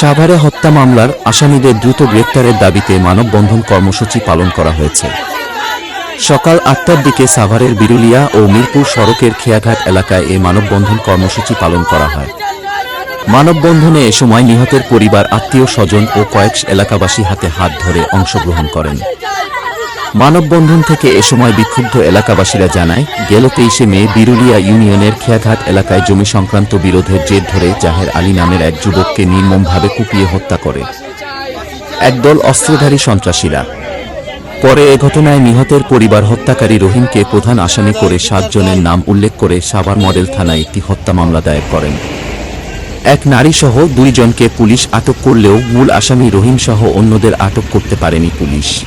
সাভারে হত্যা মামলার আসামিদের দ্রুত গ্রেপ্তারের দাবিতে মানববন্ধন কর্মসূচি পালন করা হয়েছে। সকাল আটটার দিকে সাভারের বিরুলিয়া ও মিরপুর সড়কের খেয়াঘাট এলাকায় এ মানববন্ধন কর্মসূচি পালন করা হয়। মানববন্ধনে এ সময় নিহতের পরিবার, আত্মীয় স্বজন ও কয়েক এলাকাবাসী হাতে হাত ধরে অংশগ্রহণ করেন। মানববন্ধন থেকে এ সময় বিক্ষুব্ধ এলাকাবাসীরা জানায়, গেল তেইশে মে বিরুলিয়া ইউনিয়নের খেয়াঘাট এলাকায় জমি সংক্রান্ত বিরোধের জের ধরে জাহের আলী নামের এক যুবককে নির্মমভাবে কুপিয়ে হত্যা করে। একদল অস্ত্রধারী সন্ত্রাসীরা। পরে এ ঘটনায় নিহতের পরিবার হত্যাকারী রহিমকে প্রধান আসামি করে সাতজনের নাম উল্লেখ করে সাভার মডেল থানায় একটি হত্যা মামলা দায়ের করেন। এক নারীসহ দুইজনকে পুলিশ আটক করলেও মূল আসামি রহিম সহ অন্যদের আটক করতে পারেনি পুলিশ।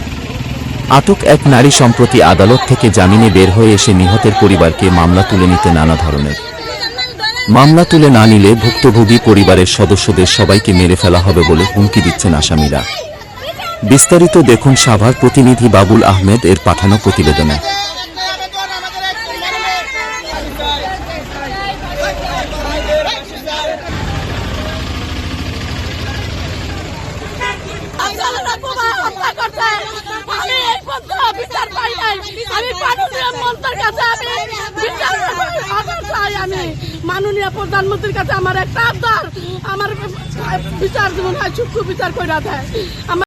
আটক এক নারী সম্প্রতি আদালত থেকে জামিনে বের হয়ে এসে নিহতের পরিবারকে মামলা তুলে নিতে নানা ধরনের। মামলা তুলে না নিলে ভুক্তভোগী পরিবারের সদস্যদের সবাইকে মেরে ফেলা হবে বলে হুমকি দিচ্ছেন আসামিরা। বিস্তারিত দেখুন সাভার প্রতিনিধি বাবুল আহমেদ এর পাঠানো প্রতিবেদনে। মাননীয় প্রধানমন্ত্রীর কাছে আমার একটা আবদার। আমার বিচার যেমন হয় সূক্ষ্ম বিচার করে দেয়। আমার